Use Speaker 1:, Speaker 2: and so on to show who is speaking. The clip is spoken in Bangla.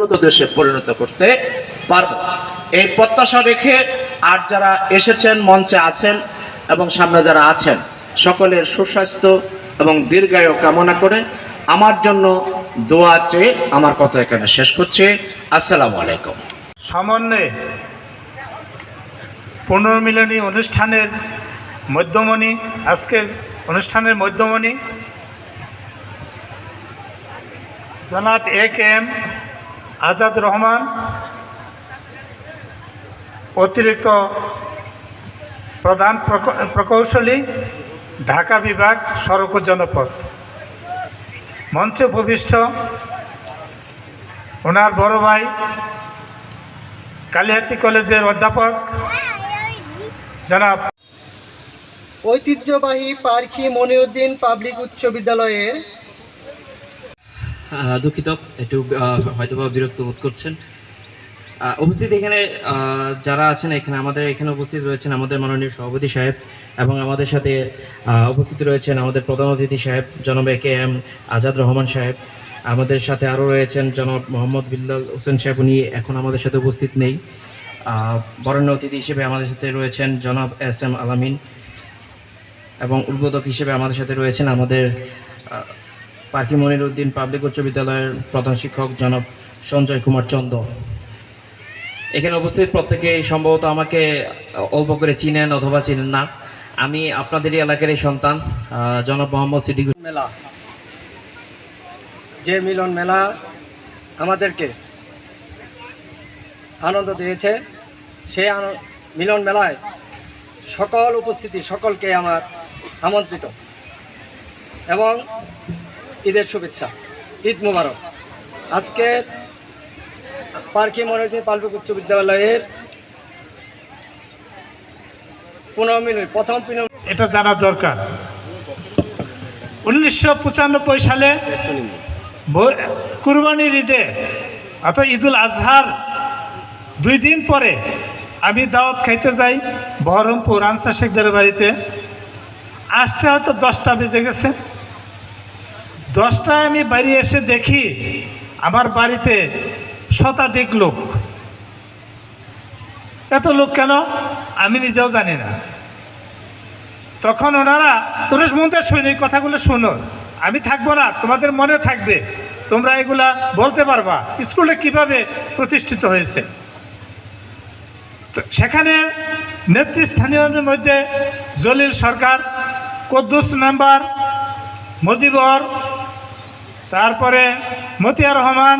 Speaker 1: উন্নত দেশে পরিণত করতে পারব। এই প্রত্যাশা রেখে আর যারা এসেছেন, মঞ্চে আছেন এবং সামনে যারা আছেন, সকলের সুস্বাস্থ্য এবং দীর্ঘায়ু কামনা করে আমার জন্য দোয়া চেয়ে আমার কথা এখানে শেষ করছি। আসসালামু আলাইকুম।
Speaker 2: সমন্বয়ে পুনর্মিলনী অনুষ্ঠানের মধ্যমণি, আজকের অনুষ্ঠানের মধ্যমণি জনাব A K M Azad Rahman অতিরিক্ত প্রধান প্রক- প্রকৌশলী, ঢাকা বিভাগ সড়ক জনপথ মঞ্চে উপবিষ্ট ওনার বড় ভাই কালিহাতি কলেজের অধ্যাপক, জনাব
Speaker 3: ঐতিহ্যবাহী পার্কি মনিউদ্দিন পাবলিক উচ্চ বিদ্যালয়ের
Speaker 4: দুঃখিত। একটু হয়তো বা বিরক্ত বোধ করছেন। উপস্থিত এখানে যারা আছেন এখানে, আমাদের এখানে উপস্থিত রয়েছেন আমাদের মাননীয় সভাপতি সাহেব এবং আমাদের সাথে উপস্থিত রয়েছেন আমাদের প্রধান অতিথি সাহেব, জনাব A K M Azad Rahman সাহেব। আমাদের সাথে আরও রয়েছেন জনাব মোহাম্মদ বিল্লাল হোসেন সাহেব, উনি এখন আমাদের সাথে উপস্থিত নেই। বরেণ্য অতিথি হিসেবে আমাদের সাথে রয়েছেন জনাব এস এম আলামিন এবং উদ্বোধক হিসেবে আমাদের সাথে রয়েছেন আমাদের পাখি মনির উদ্দিন পাবলিক উচ্চ বিদ্যালয়ের প্রধান শিক্ষক জনাব সঞ্জয় কুমার চন্দ। এখানে উপস্থিত প্রত্যেকেই সম্ভবত আমাকে অল্প করে চিনেন অথবা চিনেন না। আমি আপনাদেরই এলাকারই সন্তান জনাব মোহাম্মদ সিদ্দিক
Speaker 3: মেলা। যে মিলন মেলা আমাদেরকে আনন্দ দিয়েছে, সেই মিলন মেলায় সকল উপস্থিতি সকলকে আমার আমন্ত্রিত। এবং ঈদের শুভেচ্ছা। ঈদ মুবারক। আজকের পার্কি মনোরঞ্জন পালবিক উচ্চ বিদ্যালয়ের পুনর্মিলন প্রথম
Speaker 2: এটা জানা দরকার। উনিশশো পঁচানব্বই সালে কুরবানির ঈদে অর্থাৎ ঈদুল আজহার দুই দিন পরে আমি দাওয়াত খাইতে যাই বহরমপুর আনসার শেখদের বাড়িতে। আসতে হয়তো দশটা বেজে গেছে। দশটায় আমি বাড়ি এসে দেখি আমার বাড়িতে শতাধিক লোক। এত লোক কেন? আমি নিজেও জানি না। তখন ওনারা তোমরা মনতে শুনে, এই কথাগুলো শোনো। আমি থাকব না, তোমাদের মনে থাকবে। তোমরা এগুলা বলতে পারবা। স্কুলে কীভাবে প্রতিষ্ঠিত হয়েছে? তো সেখানে নেতৃস্থানীয়দের মধ্যে জলিল সরকার, কদ্দুস মেম্বার, মুজিবর তারপরে মতিয়া রহমান